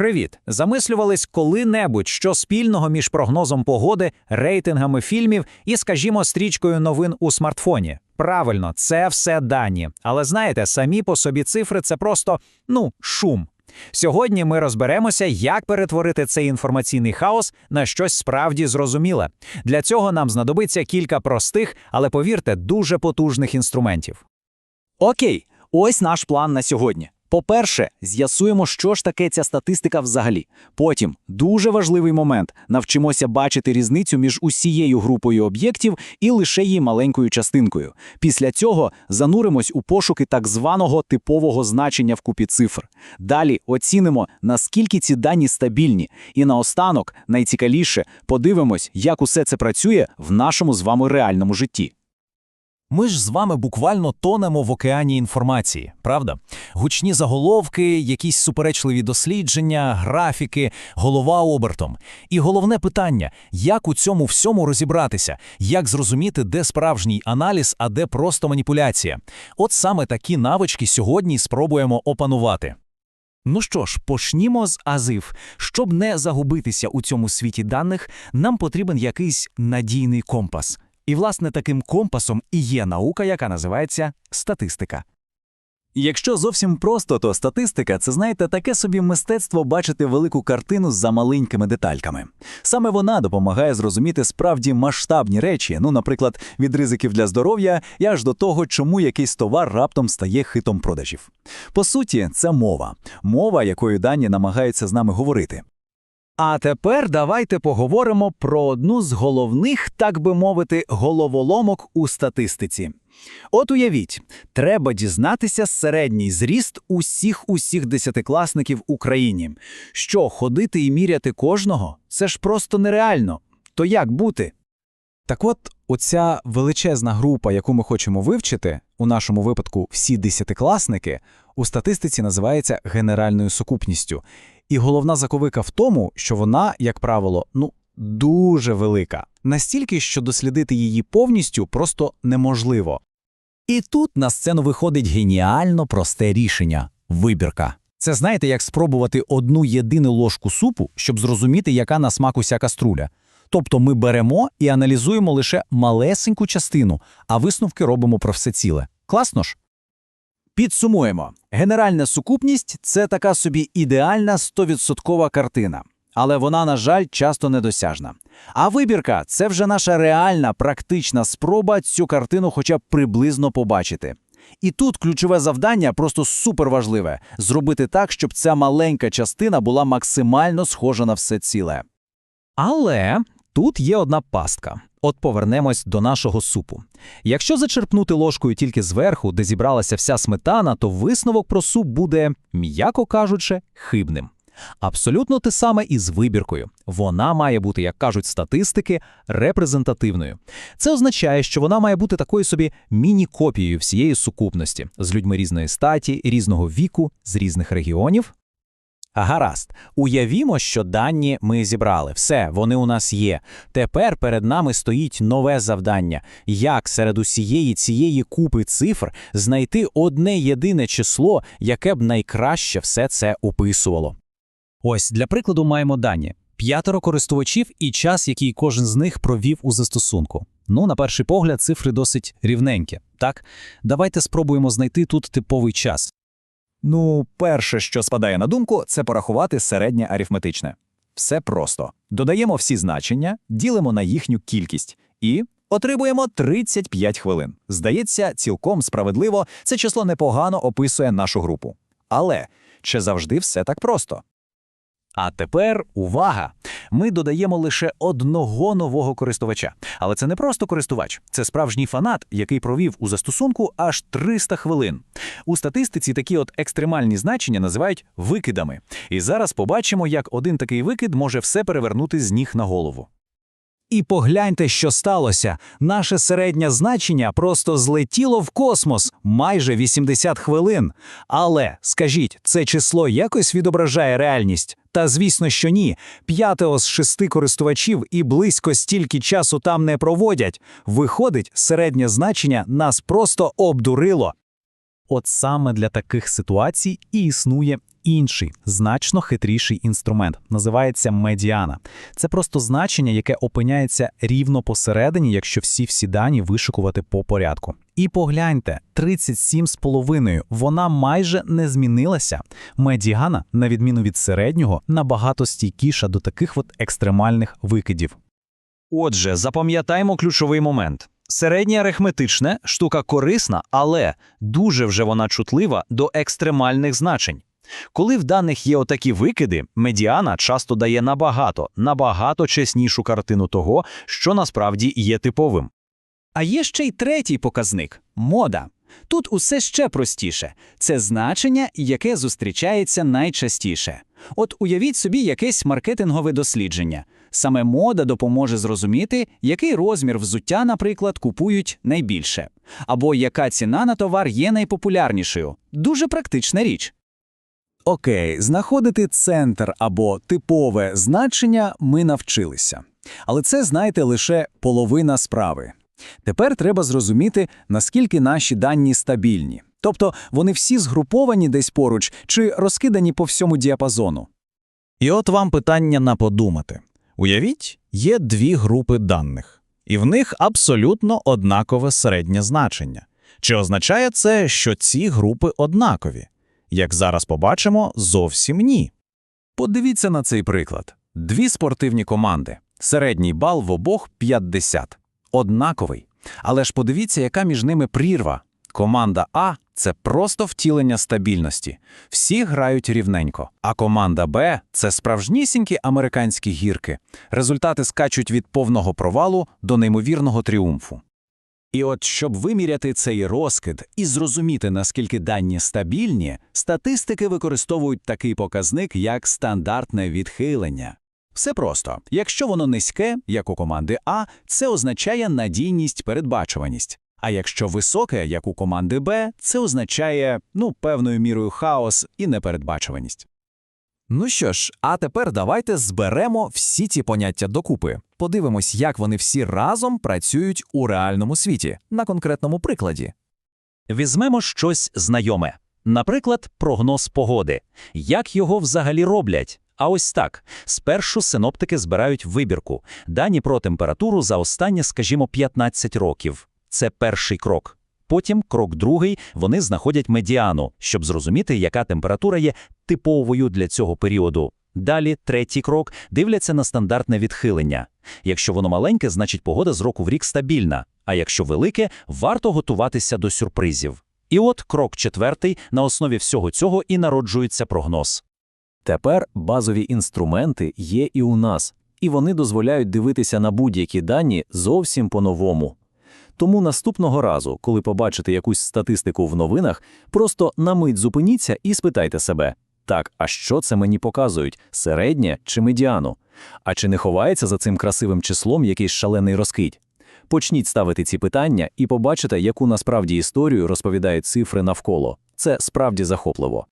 Привіт! Замислювались коли-небудь, що спільного між прогнозом погоди, рейтингами фільмів і, скажімо, стрічкою новин у смартфоні. Правильно, це все дані. Але знаєте, самі по собі цифри це просто ну шум. Сьогодні ми розберемося, як перетворити цей інформаційний хаос на щось справді зрозуміле. Для цього нам знадобиться кілька простих, але повірте, дуже потужних інструментів. Окей, ось наш план на сьогодні. По-перше, з'ясуємо, що ж таке ця статистика взагалі. Потім дуже важливий момент навчимося бачити різницю між усією групою об'єктів і лише її маленькою частинкою. Після цього зануримось у пошуки так званого типового значення в купі цифр. Далі оцінимо, наскільки ці дані стабільні. І наостанок, найцікавіше, подивимось, як усе це працює в нашому з вами реальному житті. Ми ж з вами буквально тонемо в океані інформації, правда? Гучні заголовки, якісь суперечливі дослідження, графіки, голова обертом. І головне питання: як у цьому всьому розібратися, як зрозуміти, де справжній аналіз, а де просто маніпуляція. От саме такі навички сьогодні спробуємо опанувати. Ну що ж, почнімо з азив. Щоб не загубитися у цьому світі даних, нам потрібен якийсь надійний компас. І, власне, таким компасом і є наука, яка називається статистика. Якщо зовсім просто, то статистика це, знаєте, таке собі мистецтво бачити велику картину за маленькими детальками. Саме вона допомагає зрозуміти справді масштабні речі, ну, наприклад, від ризиків для здоров'я і аж до того, чому якийсь товар раптом стає хитом продажів. По суті, це мова, мова, якою дані намагаються з нами говорити. А тепер давайте поговоримо про одну з головних, так би мовити, головоломок у статистиці. От уявіть, треба дізнатися середній зріст усіх усіх десятикласників Україні. Що, ходити і міряти кожного? Це ж просто нереально. То як бути? Так от, оця величезна група, яку ми хочемо вивчити, у нашому випадку всі десятикласники, у статистиці називається генеральною сукупністю. І головна заковика в тому, що вона, як правило, ну дуже велика, настільки, що дослідити її повністю просто неможливо. І тут на сцену виходить геніально просте рішення вибірка. Це знаєте, як спробувати одну єдину ложку супу, щоб зрозуміти, яка на смак уся каструля. Тобто ми беремо і аналізуємо лише малесеньку частину, а висновки робимо про все ціле. Класно ж? Підсумуємо. Генеральна сукупність це така собі ідеальна 100% картина. Але вона, на жаль, часто недосяжна. А вибірка це вже наша реальна практична спроба цю картину хоча б приблизно побачити. І тут ключове завдання просто суперважливе – зробити так, щоб ця маленька частина була максимально схожа на все ціле. Але тут є одна пастка. От повернемось до нашого супу. Якщо зачерпнути ложкою тільки зверху, де зібралася вся сметана, то висновок про суп буде, м'яко кажучи, хибним. Абсолютно те саме і з вибіркою. Вона має бути, як кажуть статистики, репрезентативною. Це означає, що вона має бути такою собі міні-копією всієї сукупності з людьми різної статі, різного віку, з різних регіонів. Гаразд, уявімо, що дані ми зібрали. Все, вони у нас є. Тепер перед нами стоїть нове завдання: як серед усієї цієї купи цифр знайти одне єдине число, яке б найкраще все це описувало. Ось для прикладу маємо дані: п'ятеро користувачів і час, який кожен з них провів у застосунку. Ну, на перший погляд, цифри досить рівненькі. Так, давайте спробуємо знайти тут типовий час. Ну, перше, що спадає на думку, це порахувати середнє арифметичне. Все просто. Додаємо всі значення, ділимо на їхню кількість і отримуємо 35 хвилин. Здається, цілком справедливо, це число непогано описує нашу групу. Але чи завжди все так просто? А тепер увага! Ми додаємо лише одного нового користувача. Але це не просто користувач, це справжній фанат, який провів у застосунку аж 300 хвилин. У статистиці такі от екстремальні значення називають викидами. І зараз побачимо, як один такий викид може все перевернути з ніг на голову. І погляньте, що сталося. Наше середнє значення просто злетіло в космос майже 80 хвилин. Але скажіть, це число якось відображає реальність? Та звісно, що ні. П'ятого з шести користувачів і близько стільки часу там не проводять. Виходить, середнє значення нас просто обдурило. От саме для таких ситуацій і існує інший, значно хитріший інструмент. Називається медіана. Це просто значення, яке опиняється рівно посередині, якщо всі всі дані вишукувати по порядку. І погляньте, 37,5, вона майже не змінилася. Медіана, на відміну від середнього, набагато стійкіша до таких от екстремальних викидів. Отже, запам'ятаємо ключовий момент. Середнє арифметичне – штука корисна, але дуже вже вона чутлива до екстремальних значень. Коли в даних є отакі викиди, медіана часто дає набагато, набагато чеснішу картину того, що насправді є типовим. А є ще й третій показник мода. Тут усе ще простіше це значення, яке зустрічається найчастіше. От уявіть собі якесь маркетингове дослідження. Саме мода допоможе зрозуміти, який розмір взуття, наприклад, купують найбільше, або яка ціна на товар є найпопулярнішою. Дуже практична річ. Окей, знаходити центр або типове значення ми навчилися. Але це, знаєте, лише половина справи. Тепер треба зрозуміти, наскільки наші дані стабільні. Тобто вони всі згруповані десь поруч чи розкидані по всьому діапазону. І от вам питання на подумати. Уявіть, є дві групи даних, і в них абсолютно однакове середнє значення. Чи означає це, що ці групи однакові? Як зараз побачимо, зовсім ні. Подивіться на цей приклад. Дві спортивні команди. Середній бал в обох 50. Однаковий. Але ж подивіться, яка між ними прірва. Команда А – це просто втілення стабільності. Всі грають рівненько. А команда Б – це справжнісінькі американські гірки. Результати скачуть від повного провалу до неймовірного тріумфу. І от щоб виміряти цей розкид і зрозуміти, наскільки дані стабільні, статистики використовують такий показник, як стандартне відхилення. Все просто. Якщо воно низьке, як у команди А, це означає надійність, передбачуваність. А якщо високе, як у команди Б, це означає, ну, певною мірою хаос і непередбачуваність. Ну що ж, а тепер давайте зберемо всі ці поняття докупи. Подивимось, як вони всі разом працюють у реальному світі, на конкретному прикладі. Візьмемо щось знайоме. Наприклад, прогноз погоди. Як його взагалі роблять? А ось так. Спершу синоптики збирають вибірку, дані про температуру за останні, скажімо, 15 років. Це перший крок. Потім, крок другий, вони знаходять медіану, щоб зрозуміти, яка температура є типовою для цього періоду. Далі, третій крок, дивляться на стандартне відхилення. Якщо воно маленьке, значить погода з року в рік стабільна, а якщо велике, варто готуватися до сюрпризів. І от крок четвертий, на основі всього цього і народжується прогноз. Тепер базові інструменти є і у нас, і вони дозволяють дивитися на будь-які дані зовсім по-новому. Тому наступного разу, коли побачите якусь статистику в новинах, просто на мить зупиніться і спитайте себе: так, а що це мені показують середнє чи медіану? А чи не ховається за цим красивим числом якийсь шалений розкидь? Почніть ставити ці питання і побачите, яку насправді історію розповідають цифри навколо. Це справді захопливо.